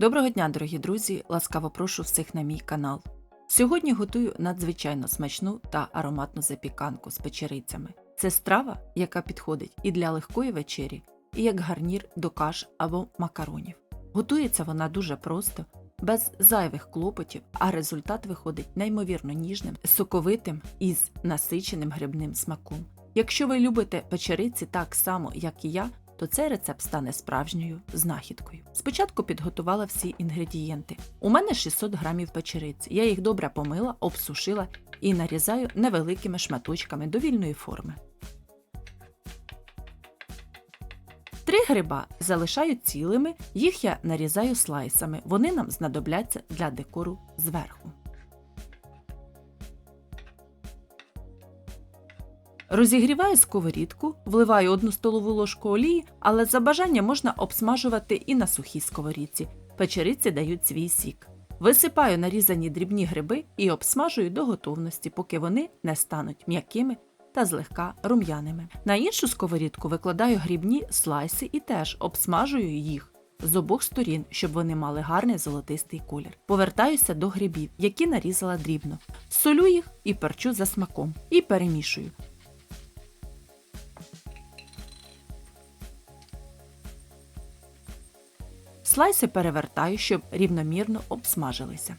Доброго дня, дорогі друзі! Ласкаво прошу всіх на мій канал. Сьогодні готую надзвичайно смачну та ароматну запіканку з печерицями. Це страва, яка підходить і для легкої вечері, і як гарнір до каш або макаронів. Готується вона дуже просто, без зайвих клопотів, а результат виходить неймовірно ніжним, соковитим і з насиченим грибним смаком. Якщо ви любите печериці так само, як і я, то цей рецепт стане справжньою знахідкою. Спочатку підготувала всі інгредієнти. У мене 600 грамів печериці. Я їх добре помила, обсушила і нарізаю невеликими шматочками довільної форми. Три гриба залишаю цілими, їх я нарізаю слайсами. Вони нам знадобляться для декору зверху. Розігріваю сковорідку, вливаю одну столову ложку олії, але за бажання можна обсмажувати і на сухій сковорідці. Печериці дають свій сік. Висипаю нарізані дрібні гриби і обсмажую до готовності, поки вони не стануть м'якими та злегка рум'яними. На іншу сковорідку викладаю грібні слайси і теж обсмажую їх з обох сторін, щоб вони мали гарний золотистий колір. Повертаюся до грибів, які нарізала дрібно. Солю їх і перчу за смаком і перемішую. Слайси перевертаю, щоб рівномірно обсмажилися.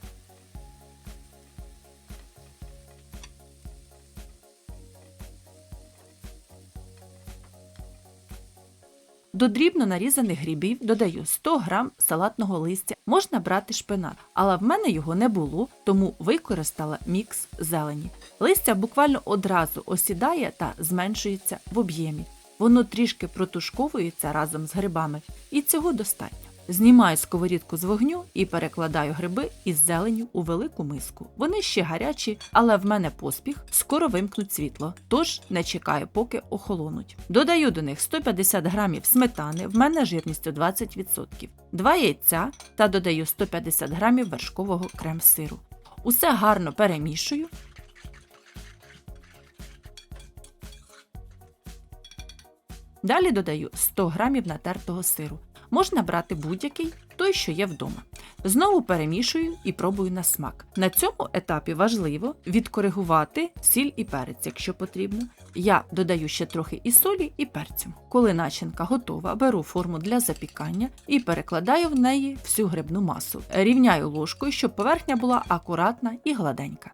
До дрібно нарізаних грибів додаю 100 г салатного листя. Можна брати шпинат, але в мене його не було, тому використала мікс зелені. Листя буквально одразу осідає та зменшується в об'ємі. Воно трішки протушковується разом з грибами, і цього достатньо. Знімаю сковорідку з вогню і перекладаю гриби із зеленю у велику миску. Вони ще гарячі, але в мене поспіх, скоро вимкнуть світло, тож не чекаю, поки охолонуть. Додаю до них 150 грамів сметани, в мене жирністю 20%, 2 яйця та додаю 150 грамів вершкового крем-сиру. Усе гарно перемішую. Далі додаю 100 грамів натертого сиру. Можна брати будь-який, той, що є вдома. Знову перемішую і пробую на смак. На цьому етапі важливо відкоригувати сіль і перець, якщо потрібно. Я додаю ще трохи і солі, і перцю. Коли начинка готова, беру форму для запікання і перекладаю в неї всю грибну масу. Рівняю ложкою, щоб поверхня була акуратна і гладенька.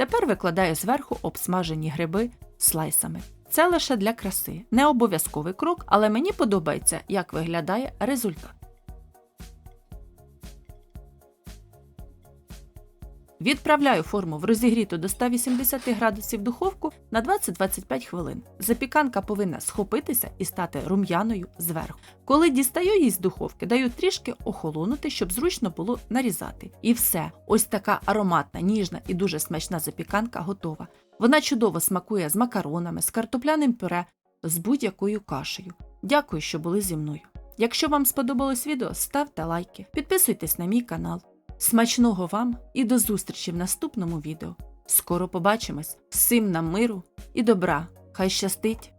Тепер викладаю зверху обсмажені гриби слайсами. Це лише для краси, не обов'язковий крок, але мені подобається, як виглядає результат. Відправляю форму в розігріту до 180 градусів духовку на 20-25 хвилин. Запіканка повинна схопитися і стати рум'яною зверху. Коли дістаю її з духовки, даю трішки охолонути, щоб зручно було нарізати. І все, ось така ароматна, ніжна і дуже смачна запіканка готова. Вона чудово смакує з макаронами, з картопляним пюре, з будь-якою кашею. Дякую, що були зі мною. Якщо вам сподобалось відео, ставте лайки, підписуйтесь на мій канал. Смачного вам і до зустрічі в наступному відео. Скоро побачимось. Всім нам миру і добра. Хай щастить!